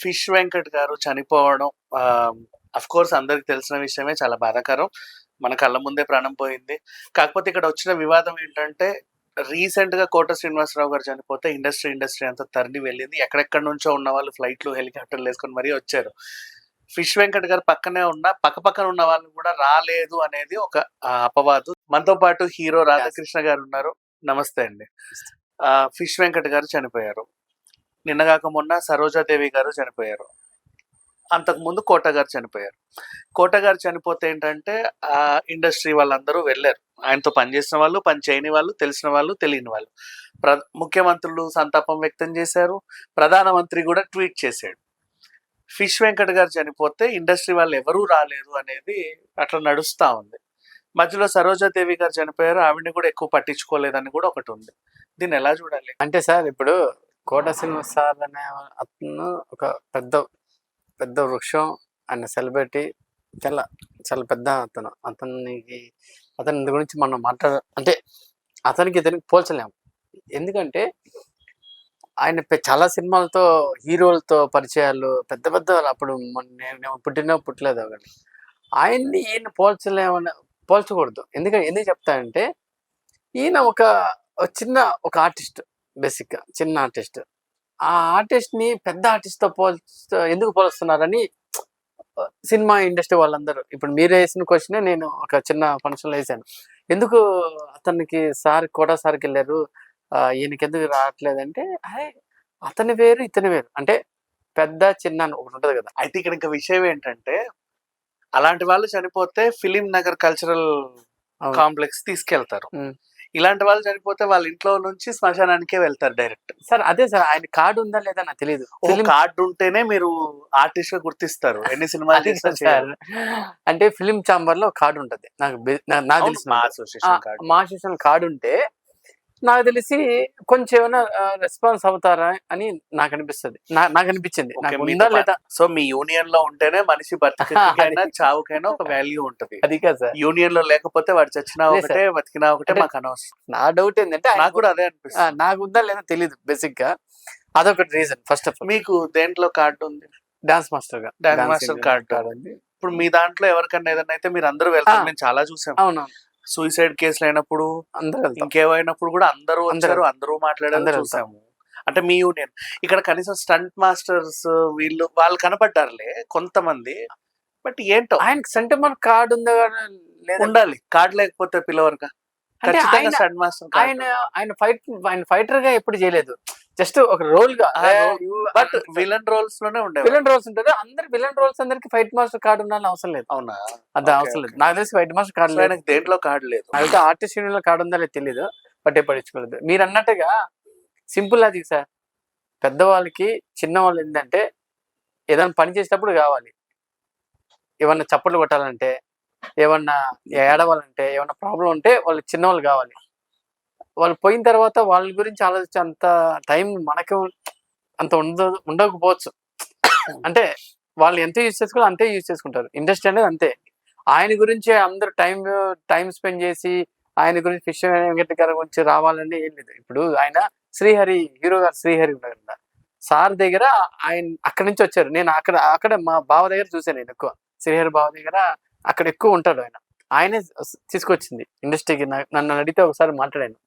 Fish Venkat గారు చనిపోవడం of course అందరికి తెలిసిన విషయమే చాలా బాధాకరం. మన కళ్ళ ముందే ప్రాణం పోయింది. కాకపోతే ఇక్కడ వచ్చిన వివాదం ఏంటంటే రీసెంట్గా కోట శ్రీనివాసరావు గారు చనిపోతే ఇండస్ట్రీ ఇండస్ట్రీ అంతా తరలి వెళ్ళింది. ఎక్కడెక్కడ నుంచో ఉన్న వాళ్ళు ఫ్లైట్లు హెలికాప్టర్లు వేసుకొని మరీ వచ్చారు. ఫిష్ వెంకట్ గారు పక్కనే ఉన్న పక్క పక్కన ఉన్న వాళ్ళు కూడా రాలేదు అనేది ఒక అపవాదు. మనతో పాటు హీరో రాధాకృష్ణ గారు ఉన్నారు. నమస్తే అండి. ఆ, ఫిష్ వెంకట్ గారు చనిపోయారు. నిన్నగాక మొన్న సరోజాదేవి గారు చనిపోయారు. అంతకుముందు కోటగారు చనిపోయారు. కోటగారు చనిపోతే ఏంటంటే ఆ ఇండస్ట్రీ వాళ్ళందరూ వెళ్ళారు. ఆయనతో పనిచేసిన వాళ్ళు పని చేయని వాళ్ళు తెలిసిన వాళ్ళు తెలియని వాళ్ళు. ప్ర ముఖ్యమంత్రులు సంతాపం వ్యక్తం చేశారు. ప్రధానమంత్రి కూడా ట్వీట్ చేశాడు. ఫిష్ వెంకట్ గారు చనిపోతే ఇండస్ట్రీ వాళ్ళు ఎవరూ రాలేరు అనేది అట్లా నడుస్తూ ఉంది. మధ్యలో సరోజాదేవి గారు చనిపోయారు. ఆవిడని కూడా ఎక్కువ పట్టించుకోలేదని కూడా ఒకటి ఉంది. దీన్ని ఎలా చూడాలి? అంటే సార్ ఇప్పుడు కోట సింహ సార్ అనే అతను ఒక పెద్ద పెద్ద వృక్షం ఆయన సెలబ్రిటీ. చాలా చాలా పెద్ద అతను. అతనికి అతని గురించి మనం మాట్లాడ అంటే అతనికి ఇతనికి పోల్చలేము ఎందుకంటే ఆయన చాలా సినిమాలతో హీరోలతో పరిచయాలు పెద్ద పెద్ద వాళ్ళు అప్పుడు నేను పుట్టిన పుట్టలేదు ఒకటి ఆయన్ని ఈయన పోల్చలేమని పోల్చకూడదు. ఎందుకంటే ఎందుకు చెప్తానంటే ఈయన ఒక చిన్న ఒక ఆర్టిస్ట్. బేసిక్గా చిన్న ఆర్టిస్ట్. ఆ ఆర్టిస్ట్ని పెద్ద ఆర్టిస్ట్తో పోల్చ ఎందుకు పోలుస్తున్నారని సినిమా ఇండస్ట్రీ వాళ్ళందరూ. ఇప్పుడు మీరు వేసిన క్వశ్చన్ నేను ఒక చిన్న ఫంక్షన్లో వేసాను. ఎందుకు అతనికి సార్ కోటా సార్కి వెళ్ళారు? ఈయనకి ఎందుకు రావట్లేదంటే అతని వేరు ఇతని వేరు. అంటే పెద్ద చిన్న ఒకటి ఉంటది కదా. అయితే ఇక్కడ ఇంకా విషయం ఏంటంటే అలాంటి వాళ్ళు చనిపోతే ఫిలిం నగర్ కల్చరల్. కాంప్లెక్స్ తీసుకెళ్తారు. ఇలాంటి వాళ్ళు చనిపోతే వాళ్ళ ఇంట్లో నుంచి శ్మశానానికే వెళ్తారు డైరెక్ట్. సార్ అదే సార్ ఆయన కార్డు ఉందా లేదా నాకు తెలియదు ఓ కార్డు ఉంటేనే మీరు ఆర్టిస్ట్గా గుర్తిస్తారు. ఎన్ని సినిమాలు సార్. అంటే ఫిలిం చాంబర్లో కార్డు ఉంటది. నాకు నాకు తెలిసిన మా అసోసియేషన్ కార్డు ఉంటే నాకు తెలిసి కొంచెం ఏమైనా రెస్పాన్స్ అవుతారా అని నాకు అనిపిస్తుంది. నాకు అనిపించింది. నాకు ఉందా లేదా? సో మీ యూనియన్లో ఉంటేనే మనిషి బతికైనా చావుకైనా ఒక వాల్యూ ఉంటది. అది కాదు యూనియన్లో లేకపోతే వాడు చచ్చినా ఒకటే బతికినా ఒకటే మాకు అనవసరం. నా డౌట్ ఏంటంటే నాకు కూడా అదే అనిపిస్తుంది. నాకు ఉందా లేదా తెలియదు బేసిక్గా అదొకటి రీజన్ ఫస్ట్ ఆఫ్ ఆల్ మీకు దేంట్లో కార్డు ఉంది? డాన్స్ మాస్టర్గా card. card ఉంది ఇప్పుడు మీ దాంట్లో ఎవరికన్నా ఏదైనా అయితే మీరు అందరూ వెళ్తారు. నేను చాలా చూసాం అవును సూసైడ్ కేసులు అయినప్పుడు అందరూ ఇంకేమైనప్పుడు కూడా అందరూ అందరూ అందరూ మాట్లాడారు చూసాము. అంటే మీ యూనియన్. ఇక్కడ కనీసం స్టంట్ మాస్టర్స్ వీళ్ళు వాళ్ళు కనపడ్డారులే కొంతమంది బట్ ఏంటో? ఆయనకి సెంటిమెంట్ కార్డు ఉందా లేదా? ఉండాలి. కార్డు లేకపోతే ఆయన మాస్టర్ ఆయన ఆయన ఫైట్ ఆయన ఫైటర్గా ఎప్పుడు చేయలేదు. జస్ట్ ఒక రోల్గా బట్ విలన్ రోల్స్లోనే ఉండేవారు విలన్ రోల్స్ ఉంటుంది అందరు విలన్ రోల్స్ అందరికి ఫైట్ మాస్టర్ కార్డు ఉండాలని అవసరం లేదు. అవునా? అంత Okay, అవసరం లేదు. నాకు తెలిసి ఫైట్ మాస్టర్ కార్డు లేదు. దేంట్లో కార్డు లేదు? అయితే ఆర్టిస్ట్ యూనియన్లో కార్డు ఉందా లేదు తెలియదు బట్ పడించుకోలేదు మీరు అన్నట్టుగా సింపుల్ అది సార్. పెద్దవాళ్ళకి చిన్నవాళ్ళు ఏంటంటే ఏదైనా పని చేసేటప్పుడు కావాలి. ఏమన్నా చప్పట్లు కొట్టాలంటే ఏమన్నా ఏడవాలంటే ఏమన్నా ప్రాబ్లం ఉంటే వాళ్ళు చిన్నవాళ్ళు కావాలి. వాళ్ళు పోయిన తర్వాత వాళ్ళ గురించి ఆలోచించే అంత టైం మనకు అంత ఉండ ఉండకపోవచ్చు. అంటే వాళ్ళు ఎంత యూజ్ చేసుకోవాలో అంతే యూజ్ చేసుకుంటారు. ఇండస్ట్రీ అనేది అంతే. ఆయన గురించి అందరూ టైం టైం స్పెండ్ చేసి ఆయన గురించి ఫిష్ వెంకట గారి గురించి రావాలని ఏం లేదు. ఇప్పుడు ఆయన శ్రీహరి హీరో గారు శ్రీహరి ఉన్నారు కదా. సార్ దగ్గర ఆయన అక్కడి నుంచి వచ్చారు. నేను అక్కడ అక్కడ మా బావ దగ్గర చూసాను నేను ఎక్కువ. శ్రీహరి బావ దగ్గర అక్కడ ఎక్కువ ఉంటాడు ఆయన. ఆయనే తీసుకొచ్చింది. ఇండస్ట్రీకి నన్ను అడిగితే ఒకసారి మాట్లాడాను.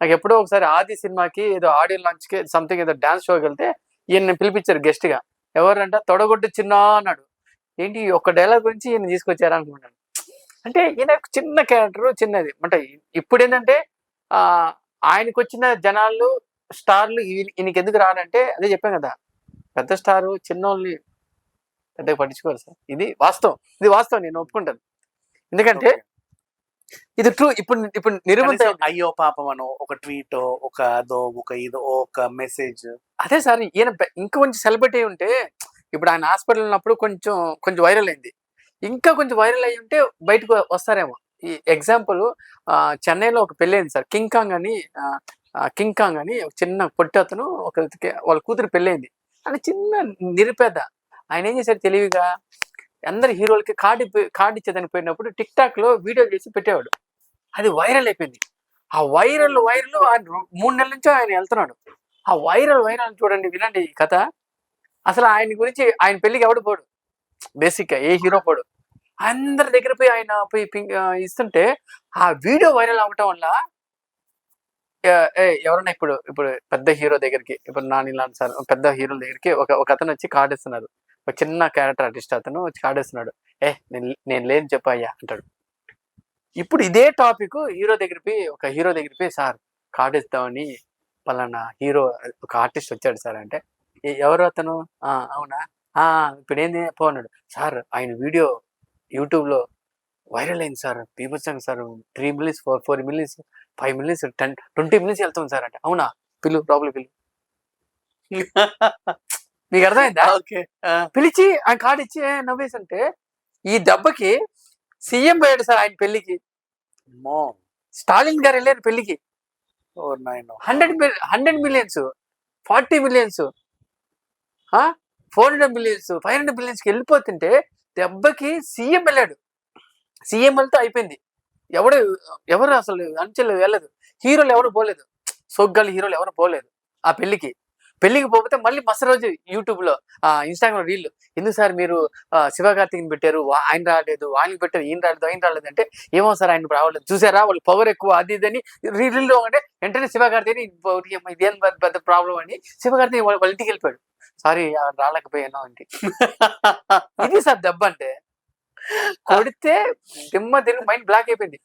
నాకు ఎప్పుడో ఒకసారి ఆది సినిమాకి ఏదో ఆడియో లాంచ్కి సంథింగ్ ఏదో డాన్స్ షోకి వెళ్తే ఈయన పిలిపించారు గెస్ట్గా. ఎవరంట? తొడగొట్టు చిన్న అన్నాడు. ఏంటి ఒక ఒక్క డైలాగ్ గురించి ఈయన తీసుకొచ్చారు అనుకున్నాను అంటే ఈయన చిన్న క్యారెక్టర్ చిన్నది. అంటే ఇప్పుడు ఏంటంటే ఆ ఆయనకు వచ్చిన జనాలు స్టార్లు ఈయనకి ఎందుకు రారంటే అదే చెప్పాను కదా. పెద్ద స్టార్ చిన్నోళ్ళని పెద్దగా పట్టించుకోరు సార్. ఇది వాస్తవం. ఇది వాస్తవం. నేను ఒప్పుకుంటాను. ఎందుకంటే ఇది ట్రూ ఇప్పుడు ఇప్పుడు నిరూపణ అయ్యో పాపం అనో ఒక ట్వీట్ ఒక అదో ఒక ఇదో ఒక మెసేజ్ అదే సార్ ఈయన ఇంకా కొంచెం సెలబ్రిటీ ఉంటే ఇప్పుడు ఆయన హాస్పిటల్ ఉన్నప్పుడు కొంచెం కొంచెం వైరల్ అయింది. ఇంకా కొంచెం వైరల్ అయ్యి ఉంటే బయటకు వస్తారేమో. ఈ ఎగ్జాంపుల్ చెన్నైలో ఒక పెళ్ళి అయింది సార్. కింగ్ కాంగ్ అని కింగ్ కాంగ్ అని ఒక చిన్న పొట్టి అతను ఒక వాళ్ళ కూతురు పెళ్ళైంది అని చిన్న నిరుపేద. ఆయన ఏం చేశాడు తెలివిగా? అందరి హీరోలకి కార్డు కార్డు ఇచ్చేదానికి పోయినప్పుడు టిక్ టాక్లో వీడియో చేసి పెట్టేవాడు. అది వైరల్ అయిపోయింది. ఆ వైరల్ వైరల్ ఆయన మూడు నెలల నుంచి ఆయన వెళ్తున్నాడు. ఆ వైరల్ వైరల్ చూడండి వినండి ఈ కథ. అసలు ఆయన గురించి ఆయన పెళ్ళికి ఎవడు పోడు? బేసిక్గా ఏ హీరో పోడు? అందరి దగ్గర పోయి ఆయన పోయి పింక్ ఇస్తుంటే ఆ వీడియో వైరల్ అవ్వటం వల్ల ఏ, ఎవరన్నా ఇప్పుడు ఇప్పుడు పెద్ద హీరో దగ్గరికి ఇప్పుడు నాని లాంటి సార్ పెద్ద హీరోల దగ్గరికి ఒక ఒక అతను వచ్చి కార్డు ఇస్తున్నారు. ఒక చిన్న క్యారెక్టర్ ఆర్టిస్ట్ అతను వచ్చి ఇస్తున్నాడు ఏ నేను నేను లేని చెప్పయ్యా అంటాడు. ఇప్పుడు ఇదే టాపిక్ హీరో దగ్గర పోయి ఒక హీరో దగ్గర పోయి సార్ కాడేస్తామని ఇస్తామని పలానా హీరో ఒక ఆర్టిస్ట్ వచ్చాడు సార్ అంటే ఎవరు అతను? "ఆ, అవునా? ఆ ఇప్పుడు ఏంది? పోన్నాడు సార్ ఆయన వీడియో యూట్యూబ్లో వైరల్ అయింది సార్. బీభత్సంగా sir three millions four four millions five millions ten twenty millions వెళ్తుంది సార్ అంటే అవునా? పిల్లు లోపల పిల్లు మీకు అర్థమైందా పిలిచి ఆయన కార్డు ఇచ్చి "ఏ, నవ్వేసి అంటే ఈ దెబ్బకి సీఎం పోయాడు సార్ ఆయన పెళ్ళికి స్టాలిన్ గారు వెళ్ళారు పెళ్ళికి hundred hundred millions forty millions four hundred millions five hundred మిలియన్స్కి వెళ్ళిపోతుంటే దెబ్బకి సీఎం వెళ్ళాడు. సీఎం వెళ్తే అయిపోయింది. ఎవడు ఎవరు అసలు అంచెలు వెళ్ళదు. హీరోలు ఎవరు పోలేదు. సోగ్గాలి హీరోలు ఎవరు పోలేదు ఆ పెళ్ళికి పెళ్ళికి పోతే మళ్ళీ మస రోజు యూట్యూబ్లో ఇన్స్టాగ్రామ్ రీల్. ఎందుకు సార్ మీరు శివకార్తిక్ని పెట్టారు? ఆయన రాలేదు ఆయన పెట్టారు ఈయన రాలేదు ఆయన రాలేదు అంటే ఏమో సార్ ఆయన రావలేదు చూసారా? వాళ్ళు పవర్ ఎక్కువ అది ఇది అని రీల్లో అంటే వెంటనే శివకార్తిని ఇదేం పెద్ద- ప్రాబ్లం అని శివకార్తిని వాళ్ళ ఇంటికి వెళ్ళిపోయాడు. సారీ రాలేకపోయాను అంటే. ఇది సార్ దెబ్బ అంటే. కొడితే దిమ్మ తిరిగి మైండ్ బ్లాక్ అయిపోయింది.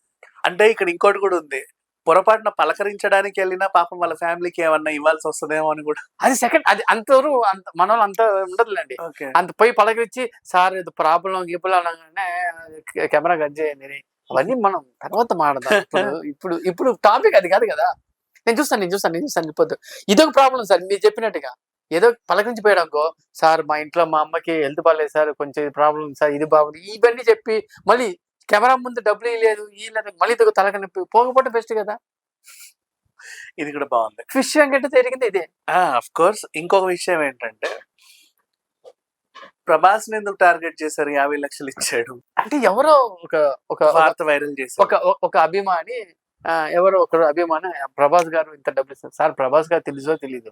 అంటే ఇక్కడ ఇంకోటి కూడా ఉంది. పొరపాటున పలకరించడానికి వెళ్ళినా పాపం వాళ్ళ ఫ్యామిలీకి ఏమన్నా ఇవ్వాల్సి వస్తుందేమో అని కూడా. అది సెకండ్ అది అంతవరకు అంత మన వాళ్ళు అంత ఉండదులేండి. అంత పోయి పలకరించి సార్ ఇది ప్రాబ్లం గీపులు అనగానే కెమెరా కట్ చేయండి అవన్నీ మనం తర్వాత మాడదాం ఇప్పుడు ఇప్పుడు టాపిక్ అది కాదు కదా. నేను చూస్తాను నేను చూస్తాను నేను చూస్తాను వెళ్ళిపోద్దు ఇదొక ప్రాబ్లం సార్ మీరు చెప్పినట్టుగా. ఏదో పలకరించి పోయాడనుకో సార్ మా ఇంట్లో మా అమ్మకి హెల్త్ బాగాలేదు సార్ కొంచెం ప్రాబ్లం సార్ ఇది బాగుంది. ఇవన్నీ చెప్పి మళ్ళీ కెమెరా ముందు డబ్బులు ఇవ్వలేదు లేదు మళ్ళీ ఇదొక తలక నొప్పి పోకపోతే బెస్ట్ కదా. ఇది కూడా బాగుంది. విషయం కంటే జరిగింది ఇదే. అఫ్ కోర్స్ ఇంకొక విషయం ఏంటంటే ప్రభాస్ ఎందుకు టార్గెట్ చేశారు? యాభై లక్షలు ఇచ్చాడు. అంటే ఎవరో ఒక ఒక వార్త వైరల్ చేశారు. ఒక ఒక అభిమాని ఎవరో ఒకరు అభిమాని ప్రభాస్ గారు ఇంత డబ్బులు ఇస్తారు. సార్ ప్రభాస్ గారు తెలుసో తెలీదు?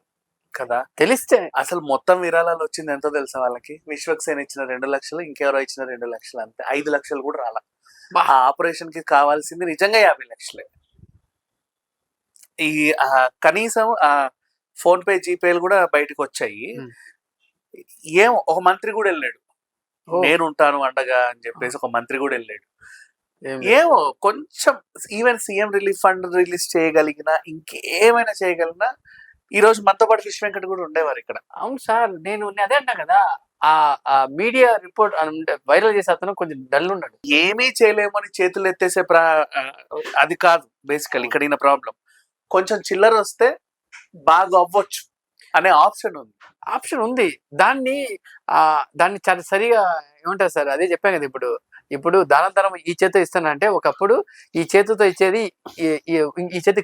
కదా? తెలిస్తే. అసలు మొత్తం విరాళాలు వచ్చింది ఎంతో తెలుసా వాళ్ళకి? విశ్వక్సేన్ ఇచ్చిన రెండు లక్షలు ఇంకెవరో ఇచ్చిన రెండు లక్షలు అంతే. ఐదు లక్షలు కూడా రాలా. ఆ ఆపరేషన్కి కావాల్సింది నిజంగా యాభై లక్షలే. ఈ కనీసం ఆ ఫోన్ పే జీపేలు కూడా బయటకు వచ్చాయి. ఏం ఒక మంత్రి కూడా వెళ్ళాడు. నేను ఉంటాను అండగా అని చెప్పేసి ఒక మంత్రి కూడా వెళ్ళాడు. ఏమో కొంచెం even CM relief fund release చేయగలిగిన ఇంకేమైనా చేయగలిగినా ఈ రోజు మనతో పాటు విశ్వ వెంకట్ కూడా ఉండేవారు ఇక్కడ. అవును సార్ నేను అదే అన్నా కదా ఆ మీడియా రిపోర్ట్ వైరల్ చేసే అతను కొంచెం డల్ ఉన్నాడు. ఏమీ చేయలేమని చేతులు ఎత్తేసే అది కాదు బేసికల్ ఇక్కడ ఈయన ప్రాబ్లం కొంచెం చిల్లర వస్తే బాగా అవ్వచ్చు అనే ఆప్షన్ ఉంది. ఆప్షన్ ఉంది. దాన్ని ఆ దాన్ని చాలా సరిగా ఏమంటారు సార్ అదే చెప్పాను కదా ఇప్పుడు. ఇప్పుడు దానం ఈ చేతితో ఇస్తానంటే ఒకప్పుడు ఈ చేతితో ఇచ్చేది ఈ- చేతి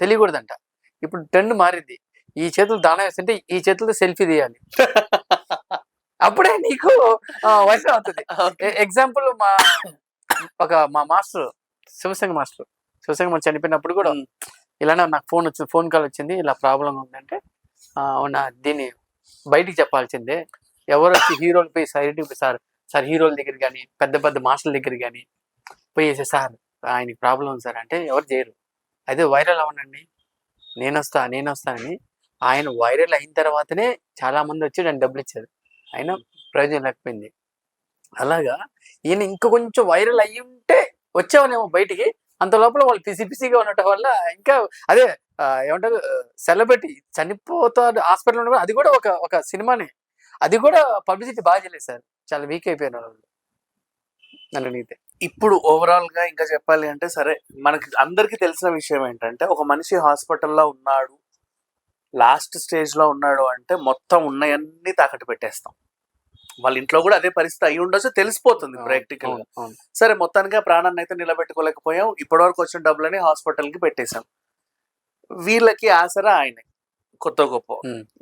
తెలియకూడదంట. ఇప్పుడు ట్రెండ్ మారింది. ఈ చేతులు దానం వేస్తుంటే ఈ చేతులతో సెల్ఫీ తీయాలి. అప్పుడే నీకు వయసు అవుతుంది. ఎగ్జాంపుల్ మా ఒక మా master Shivasinga master. Shivasinga master చనిపోయినప్పుడు కూడా. ఇలానే నాకు ఫోన్ వచ్చింది ఫోన్ కాల్ వచ్చింది. ఇలా ప్రాబ్లం ఉందంటే "ఆ, అవునా దీన్ని బయటికి చెప్పాల్సిందే. ఎవరు వచ్చి హీరోలు పోయి సైడ్కి పోయి సార్ సార్ హీరోల దగ్గర కానీ పెద్ద పెద్ద మాస్టర్ల దగ్గర కానీ పోయేసి సార్ ఆయనకి ప్రాబ్లం ఉంది సార్ అంటే ఎవరు చేయరు. అదే వైరల్ అవ్వనండి నేను నేనొస్తానని నేను ఆయన వైరల్ అయిన తర్వాతనే చాలా మంది వచ్చి దాన్ని డబ్బులు ఇచ్చారు. ఆయన ప్రయోజనం లేకపోయింది. అలాగా ఈయన ఇంకా కొంచెం వైరల్ అయ్యి ఉంటే వచ్చేవాళ్ళేమో బయటికి. అంత లోపల వాళ్ళు పిసి పిసిగా ఉండటం వల్ల ఇంకా అదే ఏమంటారు సెలబ్రిటీ చనిపోతారు హాస్పిటల్ ఉండడం అది కూడా ఒక ఒక సినిమానే. అది కూడా పబ్లిసిటీ బాగా చేయలేదు సార్. చాలా వీక్ అయిపోయిన వాళ్ళు. నన్ను అడిగితే. ఇప్పుడు ఓవరాల్గా ఇంకా చెప్పాలి అంటే సరే మనకి అందరికి తెలిసిన విషయం ఏంటంటే ఒక మనిషి హాస్పిటల్లో ఉన్నాడు లాస్ట్ స్టేజ్లో ఉన్నాడు అంటే మొత్తం ఉన్నాయన్నీ తాకట్టు పెట్టేస్తాం. వాళ్ళ ఇంట్లో కూడా అదే పరిస్థితి అయి ఉండొచ్చు తెలిసిపోతుంది ప్రాక్టికల్గా. సరే మొత్తానికి ప్రాణాన్ని అయితే నిలబెట్టుకోలేకపోయాం ఇప్పటివరకు వచ్చిన డబ్బులని హాస్పిటల్కి పెట్టేశాం. వీళ్ళకి ఆసరా ఆయనే కొత్త గొప్ప.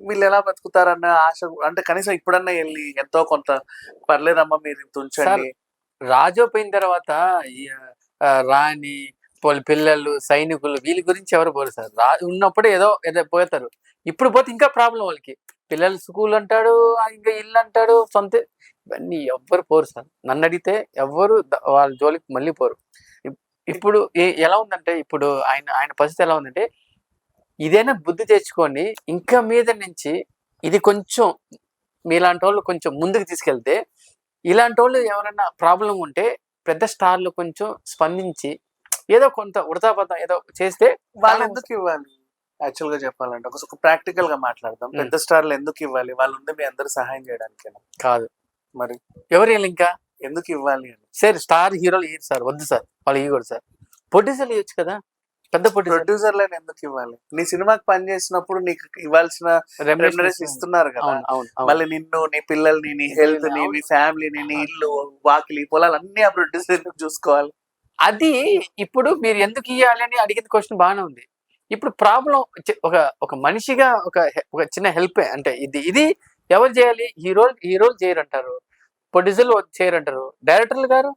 వీళ్ళు ఎలా బతుకుతారన్న ఆశ అంటే కనీసం ఇప్పుడన్నా వెళ్ళి ఎంతో కొంత పర్లేదమ్మా మీరు ఇంత ఉంచండి రాజు పోయిన తర్వాత రాణి వాళ్ళ పిల్లలు సైనికులు వీళ్ళ గురించి ఎవరు పోరు సార్. రా ఉన్నప్పుడే ఏదో ఏదో పోతారు. ఇప్పుడు పోతే ఇంకా ప్రాబ్లం వాళ్ళకి. పిల్లలు స్కూల్ అంటాడు ఇంకా ఇల్లు అంటాడు సొంత ఇవన్నీ ఎవ్వరు పోరు సార్. నన్ను అడిగితే ఎవ్వరు వాళ్ళ జోలికి మళ్ళీ పోరు. ఇప్పుడు ఏ- ఎలా ఉందంటే ఇప్పుడు ఆయన ఆయన పరిస్థితి ఎలా ఉందంటే ఇదైనా బుద్ధి తెచ్చుకొని ఇంకా మీద నుంచి ఇది కొంచెం మీలాంటి వాళ్ళు కొంచెం ముందుకు తీసుకెళ్తే ఇలాంటి వాళ్ళు ఎవరైనా ప్రాబ్లం ఉంటే పెద్ద స్టార్లు కొంచెం స్పందించి ఏదో కొంత ఉడతాపడతాం ఏదో చేస్తే వాళ్ళు ఎందుకు ఇవ్వాలి? యాక్చువల్గా చెప్పాలంటే ఒక ప్రాక్టికల్గా మాట్లాడదాం. పెద్ద స్టార్లు ఎందుకు ఇవ్వాలి? వాళ్ళు ఉంది మీ అందరు సహాయం చేయడానికి కాదు. మరి? ఎవరు ఇంకా? ఎందుకు ఇవ్వాలి అని. సార్ స్టార్ హీరోలు ఇయ్యరు సార్ వద్దు సార్. వాళ్ళు ఇవ్వకూడదు సార్. ప్రొడ్యూసర్లు ఇవ్వచ్చు కదా? పెద్ద ప్రొడ్యూసర్ ప్రొడ్యూసర్లను ఎందుకు ఇవ్వాలి? నీ సినిమాకి పని చేసినప్పుడు నీకు ఇవ్వాల్సిన రెమ్యునరేషన్ ఇస్తున్నారు కదా. మళ్ళీ నిన్ను నీ పిల్లల్ని నీ హెల్త్ని నీ ఫ్యామిలీని నీ ఇల్లు వాకిలి పొలాలు అన్ని ఆ ప్రొడ్యూసర్ చూసుకోవాలి. అది ఇప్పుడు మీరు ఎందుకు ఇవ్వాలి అని అడిగిన క్వశ్చన్ బాగానే ఉంది. ఇప్పుడు ప్రాబ్లం ఒక ఒక మనిషిగా ఒక ఒక చిన్న హెల్ప్ అంటే ఇది ఇది ఎవరు చేయాలి? హీరోలు హీరోలు చేయరంటారు. ప్రొడ్యూసర్లు చేయరంటారు. డైరెక్టర్లు గారు?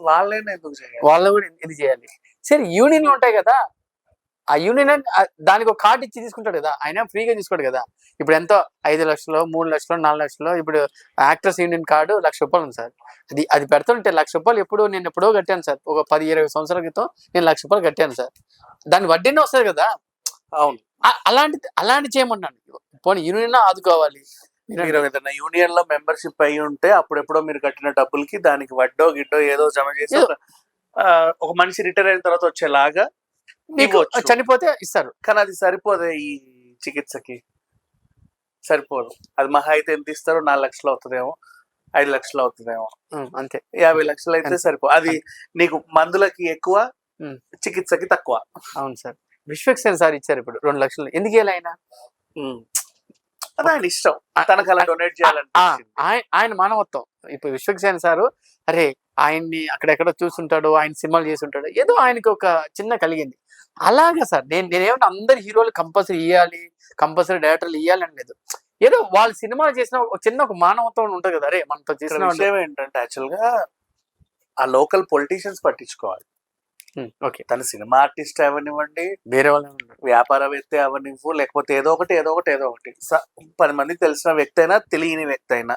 వాళ్ళైనా ఎందుకు చేయాలి? వాళ్ళు కూడా ఇది చేయాలి? సరే యూనియన్లు ఉంటాయి కదా. ఆ యూనియన్ దానికి ఒక కార్డు ఇచ్చి తీసుకుంటాడు కదా ఆయన ఫ్రీగా తీసుకోడు కదా. ఇప్పుడు ఎంతో? ఐదు లక్షలు మూడు లక్షలు నాలుగు లక్షలు ఇప్పుడు యాక్టర్స్ యూనియన్ కార్డు లక్ష రూపాయలు ఉంది సార్. అది అది పెడుతుంటే లక్ష రూపాయలు ఎప్పుడు నేను ఎప్పుడో కట్టాను సార్. ఒక పది ఇరవై సంవత్సరాల క్రితం నేను లక్ష రూపాయలు కట్టాను సార్. దాని వడ్డీనే వస్తుంది కదా. అవును. అలాంటి అలాంటి చేయమన్నాను. పోనీ యూనియన్ ఆదుకోవాలి. మీరు ఏదైనా యూనియన్లో మెంబర్షిప్ అయి ఉంటే అప్పుడెప్పుడో మీరు కట్టిన డబ్బులకి దానికి వడ్డో గిడ్డో ఏదో జమ చేసి ఒక మనిషి రిటైర్ అయిన తర్వాత వచ్చేలాగా మీకు. చనిపోతే ఇస్తారు. కానీ అది సరిపోదే ఈ చికిత్సకి. సరిపోదు. అది మహా అయితే ఎంత ఇస్తారో నాలుగు లక్షలు అవుతుందేమో ఐదు లక్షలు అవుతుందేమో. అంతే. యాభై లక్షలు అయితే. సరిపో అది నీకు మందులకి ఎక్కువ. చికిత్సకి తక్కువ. అవును సార్. విశ్వక్సేన్ సార్ ఇచ్చారు ఇప్పుడు రెండు లక్షలు. ఎందుకు ఆయన? అది ఆయన ఇష్టం. తనకు అలా డొనేట్ ఆయన ఆయన మానవత్వం. ఇప్పుడు విశ్వక్సేన్ సారు అరే ఆయన్ని అక్కడెక్కడ చూస్తుంటాడు ఆయన సినిమాలు చేసి ఉంటాడు ఏదో ఆయనకి ఒక చిన్న కలిగింది. అలాగా సార్ నేను నేనేమంటే అందరు హీరోలు కంపల్సరీ ఇవ్వాలి కంపల్సరీ డైరెక్టర్లు ఇవ్వాలి అని లేదు. ఏదో వాళ్ళు సినిమాలు చేసిన ఒక చిన్న ఒక మానవత్వం ఉంటుంది కదా అరే మనతో చేసిన విషయం ఏంటంటే యాక్చువల్గా ఆ లోకల్ పొలిటీషియన్స్ పట్టించుకోవాలి. ఓకే. తన సినిమా ఆర్టిస్ట్ అవనివ్వండి వేరే వాళ్ళు. వ్యాపారవేత్త అవనివ్వు లేకపోతే ఏదో ఒకటి ఏదో ఒకటి ఏదో ఒకటి. పది మందికి తెలిసిన వ్యక్తి అయినా తెలియని వ్యక్తి అయినా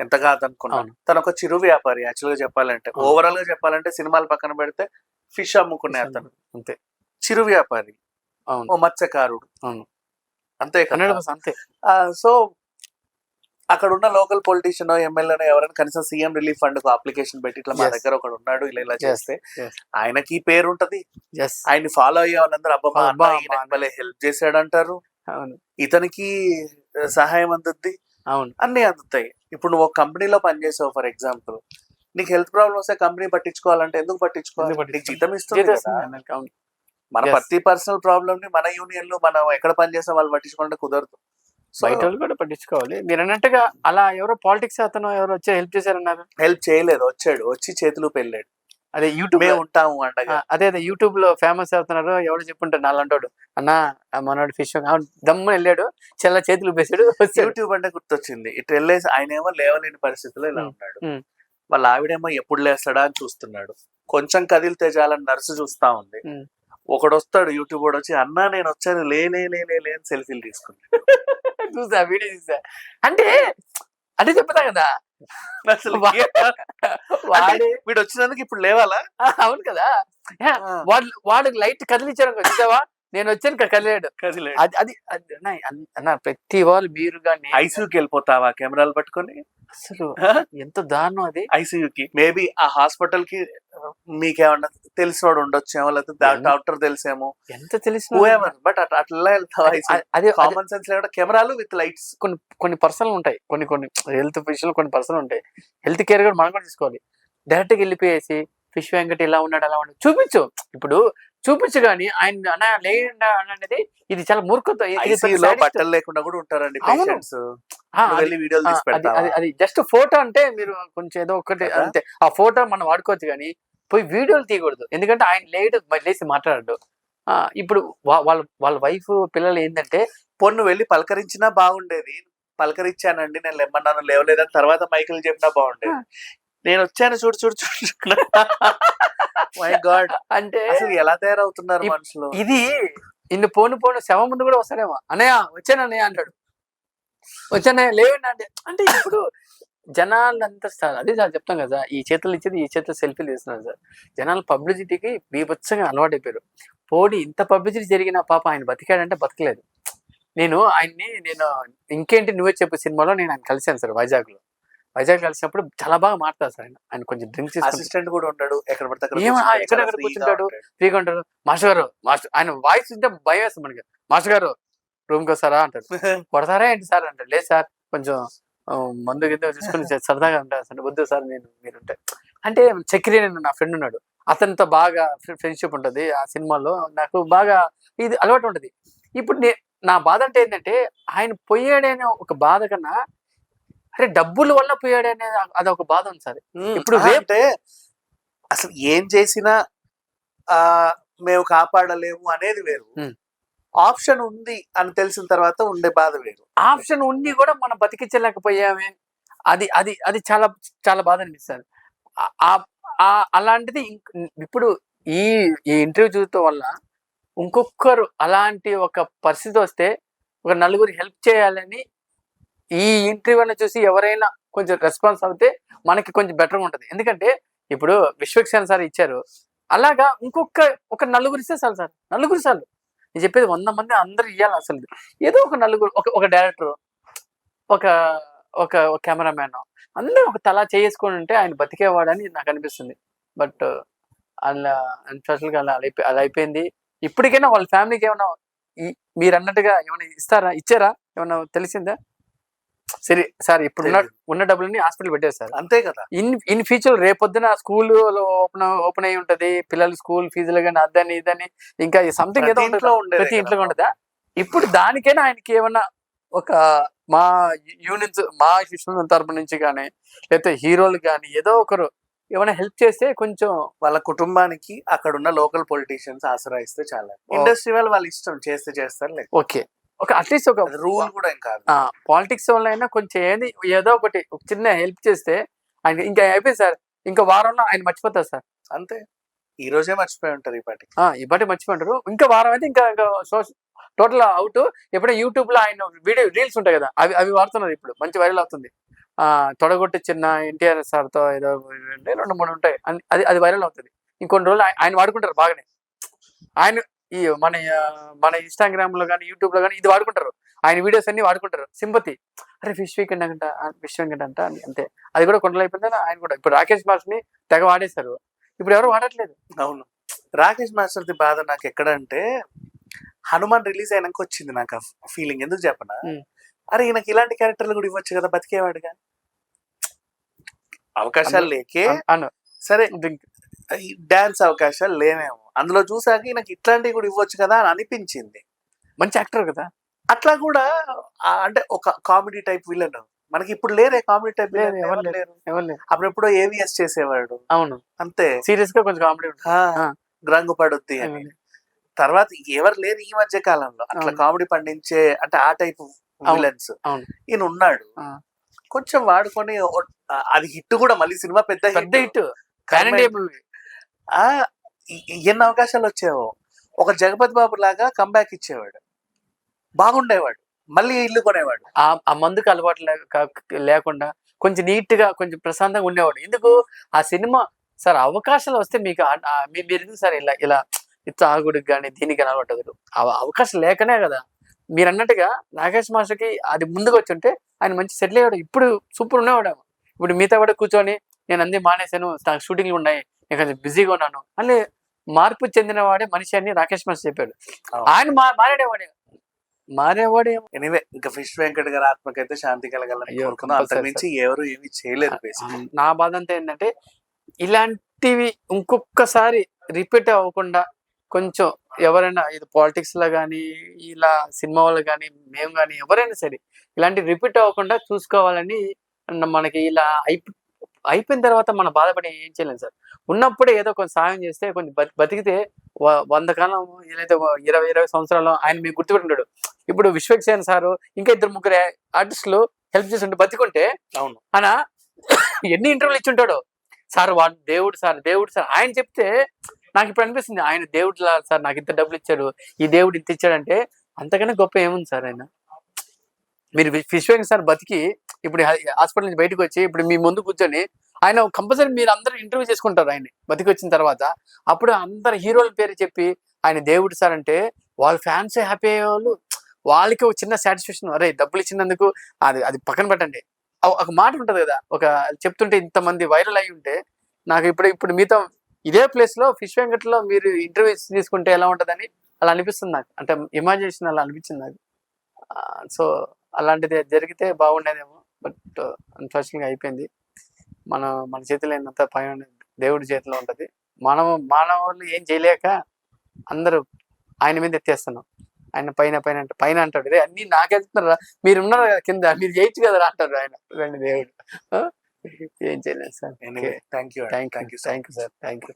ఎంత కాదనుకున్నా. అవును. తన ఒక చిరు వ్యాపారి యాక్చువల్గా చెప్పాలంటే. ఓవరాల్గా చెప్పాలంటే సినిమాలు పక్కన పెడితే ఫిష్ అమ్ముకునే అతను. అంతే. చిరు వ్యాపారి. ఓ మత్స్యకారుడు. అంతే అంతే. సో అక్కడ ఉన్న లోకల్ పొలిటీషియన్ ఎమ్మెల్యే ఎవరైనా కనీసం సీఎం రిలీఫ్ ఫండ్కు అప్లికేషన్ పెట్టి ఇట్లా మా. దగ్గర ఒకడు ఉన్నాడు ఇలా ఇలా. చేస్తే. ఆయనకి పేరు ఉంటది ఎస్ ఆయన్ని ఫాలో అయ్యే వాళ్ళందరూ అబ్బా హెల్ప్ చేశాడు అంటారు ఇతనికి సహాయం అందుద్ది. అవును. అన్ని అందుతాయి. ఇప్పుడు నువ్వు ఒక కంపెనీలో పనిచేసావు ఫర్ ఎగ్జాంపుల్. నీకు హెల్త్ ప్రాబ్లమ్ వస్తే కంపెనీ పట్టించుకోవాలంటే ఎందుకు పట్టించుకోవాలి? నీకు? జీతం ఇస్తుంది కదా. మన. ప్రతి పర్సనల్ ప్రాబ్లమ్ని మన యూనియన్లో మనం ఎక్కడ పనిచేస్తే వాళ్ళు పట్టించుకుంటే కుదరదు. బయట వాళ్ళు కూడా పట్టించుకోవాలి. మీరు అన్నట్టుగా అలా ఎవరో పాలిటిక్స్ అతను ఎవరో వచ్చి హెల్ప్ చేశారన్నారు. హెల్ప్ చేయలేదు. వచ్చాడు. వచ్చి చేతులు పెళ్ళాడు. అదే యూట్యూబ్ ఉంటాము అండగా. అదే అదే యూట్యూబ్లో ఫేమస్ అవుతున్నారు ఎవరు చెప్పుంటారు నాలంటోడు అన్న మనోడు ఫిష్ దమ్ము వెళ్ళాడు చెల్ల చేతులు పేసాడు యూట్యూబ్ అంటే గుర్తొచ్చింది. ఇటు వెళ్ళేసి ఆయన ఏమో లేవలేని పరిస్థితిలో ఇలా ఉన్నాడు. వాళ్ళ ఆవిడేమో ఎప్పుడు లేస్తాడా అని చూస్తున్నాడు. కొంచెం కదిలితే చాలని నర్సు చూస్తా ఉంది. ఒకడు వస్తాడు యూట్యూబ్ వచ్చి అన్నా నేను వచ్చాను లే లే లే లే లే అని సెల్ఫీలు తీసుకున్నాడు. చూసా వీడియో చూసా. అంటే అంటే చెప్తా కదా అసలు వాడి వీడు వచ్చినందుకు ఇప్పుడు లేవాలా? అవును కదా. వాడు వాడికి లైట్ కదిలించారు చూసావా నేను వచ్చాను ఇక్కడ కదిలాడు. కదిలే అది అది అన్న, ప్రతి వాళ్ళు మీరు కానీ ఐసీయూకి వెళ్ళిపోతావా కెమెరాలు పట్టుకొని? అసలు ఎంత దారుణం అది. ఐసీయూకి. మేబీ ఆ హాస్పిటల్కి మీకేమన్నా తెలిసినోడు ఉండొచ్చేమో లేకపోతే ఎంత- డాక్టర్ తెలిసేమో. ఎంత తెలిసిన బట్ అట్లా వెళ్తావా అదే అదే కామన్ సెన్స్ లేకుండా కెమెరాలు విత్ లైట్స్ కొన్ని కొన్ని పర్సనల్ ఉంటాయి. కొన్ని కొన్ని హెల్త్ విషయంలో కొన్ని పర్సనల్ ఉంటాయి. హెల్త్ కేర్ కూడా మనం కూడా తీసుకోవాలి. డైరెక్ట్గా వెళ్ళిపోయేసి ఫిష్ వెంకట్ ఇలా ఉన్నాడు అలా ఉన్నాడు. చూపించు. ఇప్పుడు చూపించు కానీ ఆయన అన్న లేకుండా అనేది ఇది చాలా మూర్ఖత. బట్టలు లేకుండా కూడా ఉంటారండి అది- అది జస్ట్ ఫోటో అంటే మీరు కొంచెం ఏదో ఒకటి? అంతే. ఆ ఫోటో మనం వాడుకోవచ్చు కానీ పోయి వీడియోలు తీయకూడదు. ఎందుకంటే ఆయన లేడు లేచి మాట్లాడాడు. ఇప్పుడు వాళ్ళ వాళ్ళ వైఫ్ పిల్లలు ఏంటంటే పొన్ను వెళ్ళి పలకరించినా బాగుండేది. పలకరించానండి నేను లేమన్నాను లేవలేదని తర్వాత మైకిల్ చెప్పినా బాగుండేది. నేను వచ్చాను చూడు చూడు చూడు మై గాడ్ అంటే అసలు ఎలా తయారవుతున్నారు మనుషులు? ఇది ఇన్ని పోను పోను శవం ముందు కూడా వస్తాడేమో. అన్నయ్య వచ్చాను అన్నయ్య అంటాడు. వచ్చానే లేవండి అంటే. అంటే ఇప్పుడు జనాలంతా సార్ అదే సార్ చెప్తాం కదా ఈ చేతులు ఇచ్చేది ఈ చేతులు సెల్ఫీలు తీస్తున్నారు సార్. జనాలు పబ్లిసిటీకి బీభత్సంగా అలవాటు అయిపోయారు. పోనీ ఇంత పబ్లిసిటీ జరిగిన పాప ఆయన బతికాడంటే బతకలేదు. నేను ఆయన్ని నేను ఇంకేంటి నువ్వే చెప్పు సినిమాలో నేను ఆయన కలిశాను సార్ వైజాగ్లో వైజాగ్ కలిసినప్పుడు చాలా బాగా మాట్లాడతారు సార్ ఆయన. ఆయన కొంచెం డ్రింక్ అసిస్టెంట్ కూడా ఉంటాడు. ఎక్కడ పడితే ఆ, కూర్చుంటాడు, ఎక్కడెక్కడ? ఉంటాడు. ఫ్రీగా ఉంటారు మాస్టర్ గారు మాస్టర్ ఆయన వాయిస్ ఉంటే భయం వేస్తుంది మనకి. మాస్టర్ గారు రూమ్కి వస్తారా? అంటారు కొడతారా ఏంటి సార్? అంటారు లేదు సార్ కొంచెం మందు కింద చూసుకుని సరదాగా సార్. వద్దు సార్ నేను మీరుంటే అంటే చక్రి నేను నా ఫ్రెండ్ ఉన్నాడు. అతనితో బాగా ఫ్రెండ్షిప్ ఉంటుంది ఆ సినిమాలో. నాకు బాగా ఇది అలవాటు ఉంటుంది. ఇప్పుడు నే నా బాధ అంటే ఏంటంటే ఆయన పోయాడనే ఒక బాధ కన్నా అరే డబ్బుల వల్ల పోయాడనే అదొక బాధ ఉంది సార్. ఇప్పుడు అంటే అసలు ఏం చేసినా ఆ మేము కాపాడలేము అనేది వేరు. ఆప్షన్ ఉంది అని తెలిసిన తర్వాత ఉండే బాధ వేరు. ఆప్షన్ ఉండి కూడా మనం బతికించలేకపోయామే. అది అది అది చాలా చాలా బాధ అనిపిస్తుంది అలాంటిది ఇప్పుడు ఈ ఈ ఇంటర్వ్యూ చూడటం వల్ల ఇంకొకరు అలాంటి ఒక పరిస్థితి వస్తే ఒక నలుగురు హెల్ప్ చేయాలని ఈ ఇంటర్వ్యూని చూసి ఎవరైనా కొంచెం రెస్పాన్స్ అవుతే మనకి కొంచెం బెటర్గా ఉంటుంది. ఎందుకంటే ఇప్పుడు విశ్వక్సేన్ సార్ ఇచ్చారు. అలాగా ఇంకొక ఒక నలుగురు ఇస్తే చాలు సార్. నలుగురు సార్లు నేను చెప్పేది వంద మంది అందరు ఇవ్వాలి అసలు. ఏదో ఒక నలుగురు ఒక ఒక డైరెక్టర్ ఒక ఒక కెమెరామ్యాన్ అందరూ ఒక తలా చేసుకొని ఉంటే ఆయన బతికేవాడని నాకు అనిపిస్తుంది. బట్ అలా అన్ఫార్చునేట్గా అలా అయిపోయి అలా అయిపోయింది. ఇప్పటికైనా వాళ్ళ ఫ్యామిలీకి ఏమైనా మీరు అన్నట్టుగా ఏమైనా ఇస్తారా ఇచ్చారా? ఏమైనా తెలిసిందా? సరే సార్ ఇప్పుడు ఉన్న డబ్బులని హాస్పిటల్ పెట్టారు సార్. అంతే కదా. ఇన్ ఇన్ ఫ్యూచర్ రేపొద్దున స్కూల్ ఓపెన్ ఓపెన్ అయి ఉంటది పిల్లలు స్కూల్ ఫీజులు కానీ అదని ఇదని ఇంకా సంథింగ్ ఏదో ప్రతి ఇంట్లో ఉండేదే ప్రతి ఇంట్లో కదా. ఉండదా? ఇప్పుడు దానికైనా ఆయనకి ఏమన్నా ఒక మా యూనిట్స్ మా శిష్యుల తరపు నుంచి కానీ లేకపోతే హీరోలు కానీ ఏదో ఒకరు ఏమైనా హెల్ప్ చేస్తే కొంచెం వాళ్ళ కుటుంబానికి అక్కడ ఉన్న లోకల్ పొలిటీషియన్స్ ఆసరా ఇస్తే చాలా ఇండస్ట్రీ వాళ్ళు వాళ్ళ ఇష్టం చేస్తే చేస్తారు ఓకే. ఒక అట్లీస్ట్ ఒక రూల్ కూడా కాదు. పాలిటిక్స్ వల్ల అయినా కొంచెం ఏది ఏదో ఒకటి ఒక చిన్న హెల్ప్ చేస్తే ఆయన ఇంకా అయిపోయింది సార్. ఇంకా వారంలో ఆయన మర్చిపోతారు సార్. అంతే. ఈ రోజే మర్చిపోయి ఉంటారు ఈ ఈ బట్టి మర్చిపోంటారు ఇంకా వారం అయితే ఇంకా ఇంకా టోటల్ అవుట్. ఎప్పుడైనా యూట్యూబ్లో ఆయన వీడియో రీల్స్ ఉంటాయి కదా అవి అవి వాడుతున్నారు ఇప్పుడు. మంచి వైరల్ అవుతుంది. ఆ తొడగొట్టి చిన్న ఎన్టీఆర్ సార్తో ఏదో రెండు మూడు ఉంటాయి. అది అది వైరల్ అవుతుంది. ఇంకొన్ని రోజులు ఆయ- ఆయన వాడుకుంటారు బాగానే. ఆయన ఈ మన మన ఇన్స్టాగ్రామ్లో కానీ యూట్యూబ్లో కానీ ఇది వాడుకుంటారు. ఆయన వీడియోస్ అన్ని వాడుకుంటారు. సింపతి అరే ఫిష్ వీకెండ్ అంట ఫిష్ వీకెండ్ అంట అంతే. అది కూడా కొండలు అయిపోయిందని ఆయన కూడా. ఇప్పుడు రాకేష్ మాస్ని తెగ వాడేశారు. ఇప్పుడు ఎవరు వాడట్లేదు. అవును. రాకేష్ మాస్టర్ ది బాధ నాకు ఎక్కడ అంటే హనుమాన్ రిలీజ్ అయినాక వచ్చింది నాకు ఫీలింగ్ ఎందుకు చెప్పనా. అరే ఈయనకి ఇలాంటి క్యారెక్టర్లు కూడా ఇవ్వచ్చు కదా బతికేవాడుగా. అవకాశాలు లేకే అను సరే. డ్రింక్ డాన్స్ అవకాశాలు లేనేమో అందులో చూసాక ఈయనకి ఇట్లాంటివి కూడా ఇవ్వచ్చు కదా అని అనిపించింది. మంచి యాక్టర్ కదా. అట్లా కూడా అంటే ఒక కామెడీ టైప్ విలన్. మనకి ఇప్పుడు లేరే కామెడీ టైప్ లేరు. అప్పుడెప్పుడో ఏవిఎస్ చేసేవాడు. అవును. అంతే. సీరియస్గా కొంచెం కామెడీ ఉంటుంది. ఆ, ఆ. రంగు పడుద్ది అని. తర్వాత ఎవరు లేరు ఈ మధ్య కాలంలో. అట్లా. కామెడీ పండించే అంటే ఆ టైప్ విలన్స్. ఈయన ఉన్నాడు. కొంచెం వాడుకొని అది హిట్ కూడా మళ్ళీ సినిమా పెద్ద పెద్ద హిట్. ఎన్ని అవకాశాలు వచ్చేవో. ఒక జగపతి బాబు లాగా కంబ్యాక్ ఇచ్చేవాడు. బాగుండేవాడు. మళ్ళీ ఇల్లు కొనేవాడు. ఆ ఆ మందుకు అలవాటు లేక- లేకుండా కొంచెం నీట్గా కొంచెం ప్రశాంతంగా ఉండేవాడు. ఎందుకు? ఆ సినిమా సార్ అవకాశాలు వస్తే మీకు మీ- మీరు ఎందుకు సార్ ఇలా ఇలా తాగుడికి కానీ దీనికి కానీ అలవాటు అవ్వదు. ఆ అవకాశం లేకనే కదా. మీరు అన్నట్టుగా నాగేష్ మాస్టర్కి అది ముందుకు వచ్చి ఉంటే ఆయన మంచి సెటిల్ అయ్యాడు ఇప్పుడు సూపర్ ఉండేవాడు. ఇప్పుడు మిగతా కూడా కూర్చొని నేను అన్ని మానేశాను. నాకు షూటింగ్లు ఉన్నాయి. నేను కొంచెం బిజీగా ఉన్నాను. అని మార్పు చెందిన వాడే మనిషి అని రాకేష్ మాస్టర్ చెప్పాడు. ఆయన మారేవాడే మారేవాడే ఎనివే ఇంకా ఫిష్ వెంకట్ గారి ఆత్మకైతే శాంతి కలగాలని అంతకుమించి ఎవరు ఏమి చేయలేదు నా బాధ అంతా ఏంటంటే ఇలాంటివి ఇంకొకసారి రిపీట్ అవ్వకుండా కొంచెం ఎవరైనా ఇది పాలిటిక్స్లో కానీ ఇలా సినిమా వాళ్ళు కానీ మేము కానీ ఎవరైనా సరే ఇలాంటి రిపీట్ అవ్వకుండా చూసుకోవాలని మనకి ఇలా అయిపో అయిపోయిన తర్వాత మనం బాధపడి ఏం చేయలేం సార్. ఉన్నప్పుడే ఏదో కొంచెం సాయం చేస్తే కొంచెం బతి- బతికితే వంద కాలం ఏదైతే ఇరవై ఇరవై సంవత్సరాలు ఆయన మీకు గుర్తుపెట్టుంటాడు. ఇప్పుడు విశ్వక్సేన్ సారు ఇంకా ఇద్దరు ముగ్గురు ఆర్టిస్టులు హెల్ప్ చేస్తుంటే బతికుంటే అవును. ఆయన ఎన్ని ఇంటర్వ్యూలు ఇచ్చి ఉంటాడో సార్ వాడు దేవుడు సార్ దేవుడు సార్. ఆయన చెప్తే నాకు ఇప్పుడు అనిపిస్తుంది ఆయన దేవుడు సార్ నాకు ఇంత డబ్బులు ఇచ్చాడు ఈ దేవుడు ఇంత ఇచ్చాడంటే అంతకన్నా గొప్ప ఏముంది సార్ ఆయన? మీరు ఫిష్ వెంకట్ సార్ బతికి ఇప్పుడు హాస్పిటల్ నుంచి బయటకు వచ్చి ఇప్పుడు మీ ముందు కూర్చొని ఆయన కంపల్సరీ మీరు అందరూ ఇంటర్వ్యూ చేసుకుంటారు ఆయన్ని బతికి వచ్చిన తర్వాత. అప్పుడు అందరు హీరోల పేరు చెప్పి ఆయన దేవుడు సార్ అంటే వాళ్ళ ఫ్యాన్స్ హ్యాపీ అయ్యే వాళ్ళు వాళ్ళకి ఒక చిన్న సాటిస్ఫాక్షన్. అరే డబ్బులు ఇచ్చినందుకు అది అది పక్కన పెట్టండి. ఒక- మాట ఉంటుంది కదా ఒక చెప్తుంటే ఇంతమంది వైరల్ అయి ఉంటే నాకు ఇప్పుడు ఇప్పుడు మీతో ఇదే ప్లేస్లో ఫిష్ వెంకట్లో మీరు ఇంటర్వ్యూస్ తీసుకుంటే ఎలా ఉంటుందని అలా అనిపిస్తుంది నాకు. అంటే ఇమాజినేషన్ అలా అనిపించింది నాకు. సో అలాంటిది జరిగితే బాగుండేదేమో. బట్ అన్ఫార్చునేట్గా అయిపోయింది. మన మన చేతిలో ఏంటంత పైన దేవుడి చేతిలో ఉంటది. మనం మానవులు ఏం చేయలేక అందరూ ఆయన మీద ఎత్తేస్తున్నాం. ఆయన పైన పైన అంటే పైన అంటాడు. రే అన్ని నాకెళ్తున్నారా మీరు ఉన్నారు కదా కింద మీరు చేయొచ్చు కదా అంటారు ఆయన. రండి దేవుడు? ఏం చేయలేదు sir. Thank you thank you thank you sir. Thank you